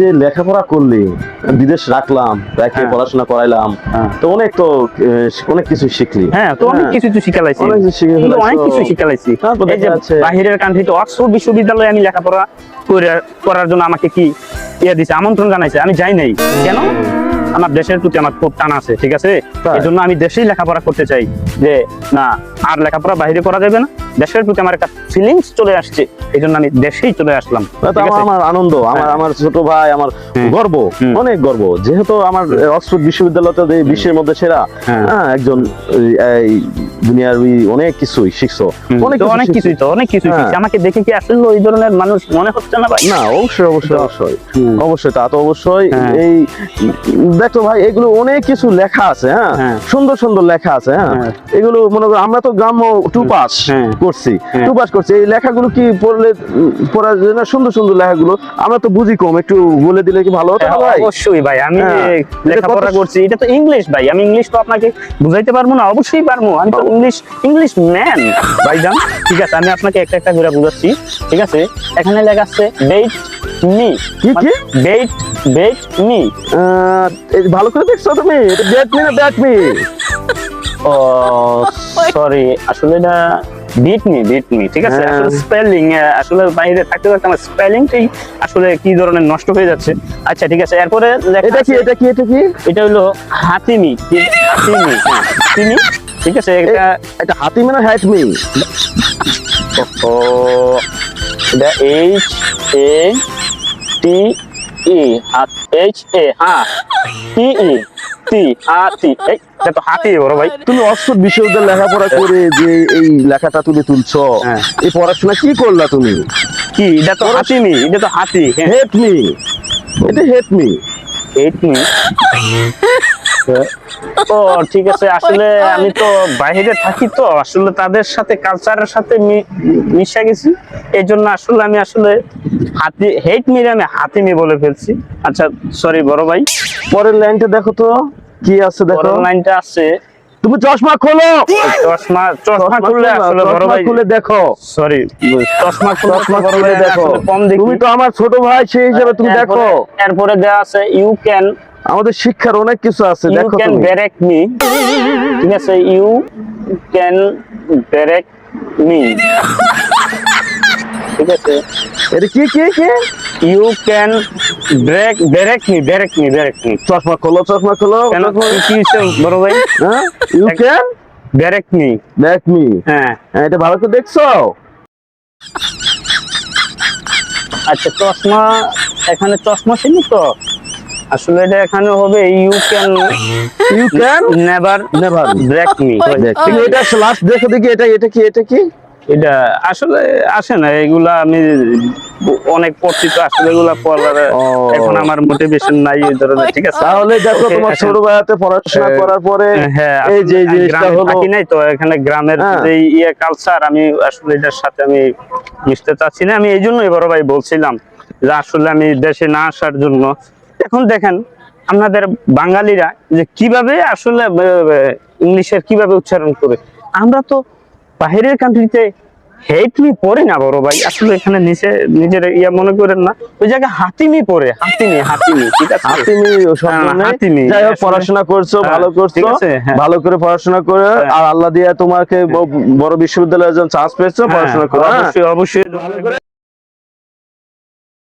যে লেখাপড়া করলি বিদেশ রাখলাম তাকে হ্যাঁ। পড়াশোনা করাইলাম হ্যাঁ। তো অনেক তো অনেক কিছু শিখলি। হ্যাঁ তো অনেক কিছু তো শিখালাইছি। অনেক কিছু শিখালাইছি। এই যে বাহিরের কান্ট্রিতে অক্সফোর্ড বিশ্ববিদ্যালয়ে আমি লেখাপড়া করার জন্য আমাকে কি ইয়ে দিছে আমন্ত্রণ জানাইছে? আমি যাই নাই। কেন? আমার দেশের প্রতি আমার খুব টান আছে ঠিক আছে? এই জন্য আমি দেশেই লেখাপড়া করতে চাই। যে না আর লেখাপড়া বাইরে করা যাবে না। দেশের প্রতি আমার একটা ফিলিংস চলে আসছে এই জন্য আমি দেশেই চলে আসলাম? আমার আনন্দ আমার হ্যাঁ। আমার ছোট ভাই আমার গর্ব অনেক গর্ব যেহেতু আমার অক্সফোর্ড বিশ্ববিদ্যালয়তে বিশ্বের মধ্যে সেরা হ্যাঁ। হ্যাঁ একজন এই- দুনিয়ার অনেক কিছুই শিখছো অনেক অনেক কিছুই তো অনেক কিছুই হ্যাঁ। আমাকে দেখে কি আসলে ওই ধরনের মানুষ মনে হচ্ছে না ভাই না অবশ্যই অবশ্যই অবশ্যই অবশ্যই তা তো অবশ্যই হ্যাঁ। এই দেখো ভাই এগুলো অনেক কিছু লেখা আছে হ্যাঁ হ্যাঁ। সুন্দর সুন্দর লেখা আছে হ্যাঁ হ্যাঁ। এগুলো মনে করো আমরা তো গ্রাম্য টু পাস হ্যাঁ। করছি হ্যাঁ। টু পাস করছি। এই লেখাগুলো কি পড়লে উম, পড়া যায় না? সুন্দর সুন্দর লেখাগুলো। আমরা তো বুঝি কম একটু বলে দিলে কি ভালো হতো ভাই? অবশ্যই ভাই আমি হ্যাঁ। লেখাপড়া করছি। এটা তো ইংলিশ ভাই আমি ইংলিশ তো আপনাকে বুঝাইতে পারব না অবশ্যই পারব। আমি তো ইংলিশ ইংলিশ ম্যান ভাইজান। ঠিক আছে আমি আপনাকে একটা একটা করে বুঝাচ্ছি। ঠিক আছে? এখানে লেখা আছে বেট মি কি কি? বেট বেট মি ভালো করে দেখছ তুমি? এটা ব্যাট মি না ব্যাট মি ও সরি আসলে এটা বিট মি বিট মি ঠিক আছে? হ্যাঁ। আসলে স্পেলিং আসলে বাইরে থাকতে থাকতে আমার স্পেলিংটাই আসলে কি ধরনের নষ্ট হয়ে যাচ্ছে। আচ্ছা ঠিক আছে এরপরে এটা কি এটা কি এটা কি? এটা হলো হাতিমি হাতিমি হ্যাঁ, হাতিমি ঠিক আছে? এটা এটা হাতি মানে হ্যাট মি ও এটা H A T E H A হ্যাঁ টি ই টি হাতি। এই এটা তো হাতি বড় ভাই। তুমি অক্সফোর্ড বিশ্ববিদ্যালয়ে লেখাপড়া করে যে এই লেখাটা তুমি তুলছো হ্যাঁ। এই পড়াশোনা কি করলা তুমি? কি এটা তো হাতিমি এটা তো হাতি হ্যাঁ। হেট মি এটা হেট মি হেট মি ও ঠিক আছে আসলে আমি তো বাইরে থাকি তো আসলে তাদের সাথে কালচারের সাথে মিশে গেছি। এই জন্য আসলে আমি আসলে হাতি হেট মিরে আমি হাতিমি বলে ফেলছি। আচ্ছা সরি বড় ভাই। পরের লাইনটা দেখো তো কি আছে দেখো। লাইনটা আছে। তুমি চশমা খোলো! চশমা চশমা খুললে আসলে বড় ভাই খুলে দেখো। সরি চশমা চশমা খুলে দেখো। কম দেখি। তুমি তো আমার ছোট ভাই সেই হিসাবে তুমি দেখো। এরপরে- দেওয়া আছে ইউ ক্যান আমাদের শিক্ষার অনেক কিছু আছে দেখো ক্যান তুমি। ব্রেক মি ঠিক আছে ইউ ক্যান ব্রেক মি ঠিক আছে? এটা কি কি কি? You can break break me break me break me চশমা খোলো চশমা খোলো। কেন? কি কি হইছে বড় ভাই? হ্যাঁ? You can break me back me হ্যাঁ এটা ভালো করে দেখছ? আচ্ছা চশমা এখানে চশমা ছিল তো? আসলে এটা এখানে হবে you can you can never never break me এটা লাস্ট দেখো দেখি এটা এটা কি এটা কি? এটা আসলে আসে না এগুলা আমি অনেক পড়ছি তো আসলে এগুলা পড়ার এখন আমার মোটিভেশন নাই এই ধরনের ঠিক আছে? তাহলে দেখো তোমার এখন- ছোট ভাইয়াতে পড়াশোনা হ্যাঁ, করার পরে হ্যাঁ এই যে এই আসলে জিনিসটা হলো থাকি নাই তো এখানে গ্রামের হ্যাঁ। যে ইয়ে কালচার আমি আসলে এটার সাথে আমি মিশতে চাচ্ছি না আমি এই জন্যই বড় ভাই বলছিলাম যে আসলে আমি দেশে না আসার জন্য এখন দেখেন আপনাদের বাঙালিরা যে কীভাবে আসলে ইংলিশের কীভাবে উচ্চারণ করে আমরা তো বাহিরের কান্ট্রিতে হেটমি পড়ি না বড় ভাই আসলে এখানে নিচে নিজের ইয়া মনে করেন না ওই জায়গায় হাতিমি পড়ে হাতিমি হাতিমি ঠিক আছে হাতিমি হ্যাঁ, নেই। হাতিমি। যাই হোক পড়াশোনা করছ হ্যাঁ, ভালো করছ হ্যাঁ। ভালো করে পড়াশোনা করে। আর আল্লাহ দিয়ে তোমাকে বড় বিশ্ববিদ্যালয়ে চান্স পেয়েছ পড়াশোনা করো? অবশ্যই অবশ্যই